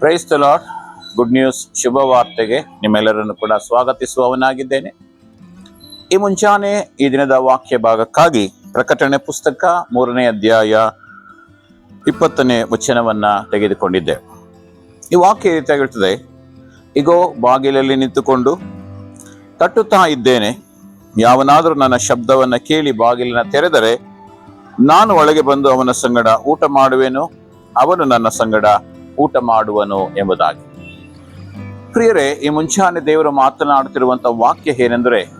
Praise the lord good news ಶುಭ ವಾರ್ತೆಗೆ ನಿಮ್ಮೆಲ್ಲರನ್ನು ಕೂಡ ಸ್ವಾಗತಿಸುವವನಾಗಿದ್ದೇನೆ. ಈ ಮುಂಚಾನೆ ಈ ದಿನದ ವಾಕ್ಯ ಭಾಗಕ್ಕಾಗಿ ಪ್ರಕಟಣೆ ಪುಸ್ತಕ ಮೂರನೇ ಅಧ್ಯಾಯ ಇಪ್ಪತ್ತನೇ ವಚನವನ್ನ ತೆಗೆದುಕೊಂಡಿದ್ದೆ ಈ ವಾಕ್ಯ ಈ ರೀತಿಯಾಗಿ ಹೇಳ್ತದೆ? ಇಗೋ, ಬಾಗಿಲಲ್ಲಿ ನಿಂತುಕೊಂಡು ತಟ್ಟುತ್ತಾ ಇದ್ದೇನೆ. ಯಾವನಾದರೂ ನನ್ನ ಶಬ್ದವನ್ನ ಕೇಳಿ ಬಾಗಿಲಿನ ತೆರೆದರೆ ನಾನು ಒಳಗೆ ಬಂದು ಅವನ ಸಂಗಡ ಊಟ ಮಾಡುವೆನು, ಅವನು ನನ್ನ ಸಂಗಡ ಊಟ ಮಾಡುವನು ಎಂಬುದಾಗಿ. ಪ್ರಿಯರೇ, ಈ ಮುಂಚಾನೆ ದೇವರು ಮಾತನಾಡುತ್ತಿರುವಂಥ ವಾಕ್ಯ ಏನೆಂದರೆ,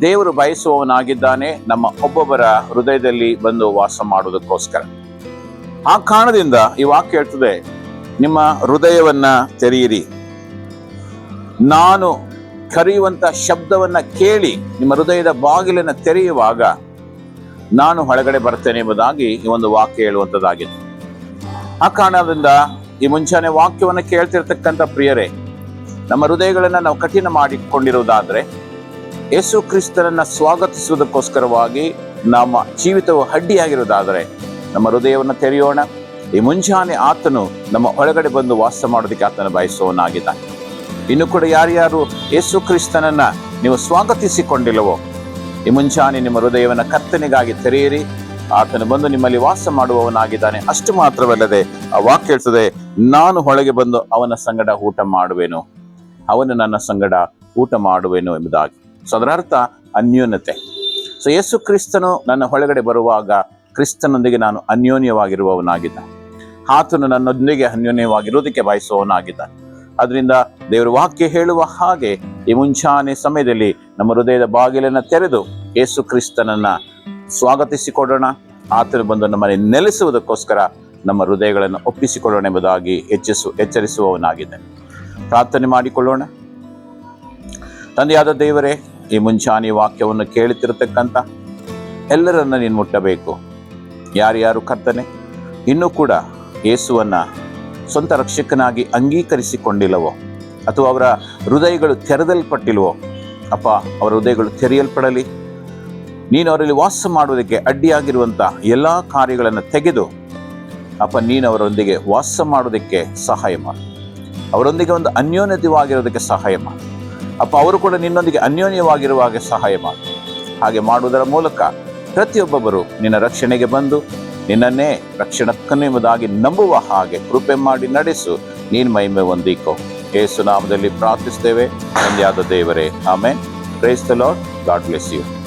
ದೇವರು ಬಯಸುವವನಾಗಿದ್ದಾನೆ, ನಮ್ಮ ಒಬ್ಬೊಬ್ಬರ ಹೃದಯದಲ್ಲಿ ಬಂದು ವಾಸ ಮಾಡುವುದಕ್ಕೋಸ್ಕರ. ಆ ಕಾರಣದಿಂದ ಈ ವಾಕ್ಯ ಹೇಳ್ತದೆ, ನಿಮ್ಮ ಹೃದಯವನ್ನ ತೆರೆಯಿರಿ. ನಾನು ಕರೆಯುವಂತ ಶಬ್ದವನ್ನ ಕೇಳಿ ನಿಮ್ಮ ಹೃದಯದ ಬಾಗಿಲನ್ನು ತೆರೆಯುವಾಗ ನಾನು ಹೊರಗಡೆ ಬರ್ತೇನೆ ಎಂಬುದಾಗಿ ಈ ಒಂದು ವಾಕ್ಯ ಹೇಳುವಂಥದ್ದಾಗಿದೆ. ಆ ಕಾರಣದಿಂದ ಈ ಮುಂಚಾನೆ ವಾಕ್ಯವನ್ನು ಕೇಳ್ತಿರ್ತಕ್ಕಂಥ ಪ್ರಿಯರೇ, ನಮ್ಮ ಹೃದಯಗಳನ್ನು ನಾವು ಕಠಿಣ ಮಾಡಿಕೊಂಡಿರುವುದಾದ್ರೆ, ಯೇಸು ಕ್ರಿಸ್ತನನ್ನ ಸ್ವಾಗತಿಸುವುದಕ್ಕೋಸ್ಕರವಾಗಿ ನಮ್ಮ ಜೀವಿತವು ಹಡ್ಡಿಯಾಗಿರುವುದಾದರೆ, ನಮ್ಮ ಹೃದಯವನ್ನು ತೆರೆಯೋಣ. ಈ ಮುಂಜಾನೆ ಆತನು ನಮ್ಮ ಒಳಗಡೆ ಬಂದು ವಾಸ ಮಾಡೋದಕ್ಕೆ ಆತನ ಬಯಸುವವನಾಗಿದ್ದಾನೆ. ಇನ್ನು ಕೂಡ ಯಾರ್ಯಾರು ಯೇಸು ಕ್ರಿಸ್ತನನ್ನ ನೀವು ಸ್ವಾಗತಿಸಿಕೊಂಡಿಲ್ಲವೋ, ಈ ಮುಂಚಾನೆ ನಿಮ್ಮ ಹೃದಯವನ್ನು ಕತ್ತನೆಗಾಗಿ ತೆರೆಯಿರಿ. ಆತನು ಬಂದು ನಿಮ್ಮಲ್ಲಿ ವಾಸ ಮಾಡುವವನಾಗಿದ್ದಾನೆ. ಅಷ್ಟು ಮಾತ್ರವಲ್ಲದೆ, ಆ ವಾಕ್ಯ ಹೇಳ್ತದೆ ನಾನು ಹೊಳಗೆ ಬಂದು ಅವನ ಸಂಗಡ ಊಟ ಮಾಡುವೆನು. ಅವನು ನನ್ನ ಸಂಗಡ ಊಟ ಮಾಡುವೆನು ಎಂಬುದಾಗಿ. ಸೊ ಅದರ ಅರ್ಥ ಅನ್ಯೋನ್ಯತೆ. ಸೊ ಯೇಸು ಕ್ರಿಸ್ತನು ನನ್ನ ಹೊಳಗಡೆ ಬರುವಾಗ ಕ್ರಿಸ್ತನೊಂದಿಗೆ ನಾನು ಅನ್ಯೋನ್ಯವಾಗಿರುವವನಾಗಿದ್ದ. ಆತನು ನನ್ನೊಂದಿಗೆ ಅನ್ಯೋನ್ಯವಾಗಿರುವುದಕ್ಕೆ ಬಯಸುವವನಾಗಿದ್ದ ಅದರಿಂದ ದೇವರ ವಾಕ್ಯ ಹೇಳುವ ಹಾಗೆ ಈ ಮುಂಚಾನೆ ಸಮಯದಲ್ಲಿ ನಮ್ಮ ಹೃದಯದ ಬಾಗಿಲನ್ನು ತೆರೆದು ಯೇಸು ಕ್ರಿಸ್ತನನ್ನ ಸ್ವಾಗತಿಸಿಕೊಡೋಣ. ಆತನು ಬಂದು ನಮ್ಮನ್ನು ನೆಲೆಸುವುದಕ್ಕೋಸ್ಕರ ನಮ್ಮ ಹೃದಯಗಳನ್ನು ಒಪ್ಪಿಸಿಕೊಳ್ಳೋಣ ಎಂಬುದಾಗಿ ಹೆಚ್ಚಿಸು ಎಚ್ಚರಿಸುವವನಾಗಿದೆ ಪ್ರಾರ್ಥನೆ ಮಾಡಿಕೊಳ್ಳೋಣ. ತಂದೆಯಾದ ದೇವರೇ, ಈ ಮುಂಚಾನೆ ವಾಕ್ಯವನ್ನು ಕೇಳುತ್ತಿರತಕ್ಕಂಥ ಎಲ್ಲರನ್ನ ನೀನು ಮುಟ್ಟಬೇಕು. ಯಾರ್ಯಾರು ಕರ್ತನೆ, ಇನ್ನೂ ಕೂಡ ಯೇಸುವನ್ನ ಸ್ವಂತ ರಕ್ಷಕನಾಗಿ ಅಂಗೀಕರಿಸಿಕೊಂಡಿಲ್ಲವೋ, ಅಥವಾ ಅವರ ಹೃದಯಗಳು ತೆರೆದಲ್ಪಟ್ಟಿಲ್ವೋ ಅಪ್ಪ, ಅವರ ಹೃದಯಗಳು ತೆರೆಯಲ್ಪಡಲಿ. ನೀನು ಅವರಲ್ಲಿ ವಾಸ ಮಾಡುವುದಕ್ಕೆ ಅಡ್ಡಿಯಾಗಿರುವಂಥ ಎಲ್ಲ ಕಾರ್ಯಗಳನ್ನು ತೆಗೆದು, ಅಪ್ಪ, ನೀನು ಅವರೊಂದಿಗೆ ವಾಸ ಮಾಡೋದಕ್ಕೆ ಸಹಾಯ ಮಾಡು. ಅವರೊಂದಿಗೆ ಒಂದು ಅನ್ಯೋನ್ಯತೆವಾಗಿರೋದಕ್ಕೆ ಸಹಾಯ ಮಾಡು. ಅಪ್ಪ, ಅವರು ಕೂಡ ನಿನ್ನೊಂದಿಗೆ ಅನ್ಯೋನ್ಯವಾಗಿರುವಾಗ ಸಹಾಯ ಮಾಡು. ಹಾಗೆ ಮಾಡುವುದರ ಮೂಲಕ ಪ್ರತಿಯೊಬ್ಬೊಬ್ಬರು ನಿನ್ನ ರಕ್ಷಣೆಗೆ ಬಂದು, ನಿನ್ನನ್ನೇ ರಕ್ಷಣಕ್ಕನೆಂಬುದಾಗಿ ನಂಬುವ ಹಾಗೆ ಕೃಪೆ ಮಾಡಿ ನಡೆಸು. ನೀನು ಮಹಿಮೆ ಹೊಂದಿಕೋ. ಏಸು ನಾಮದಲ್ಲಿ ಪ್ರಾರ್ಥಿಸ್ತೇವೆ ತಂದೆಯಾದ ದೇವರೇ, ಆಮೇನ್. ಕ್ರೈಸ್ತ ಲಾರ್ಡ್ ಗಾಡ್ ಬ್ಲೆಸ್ ಯು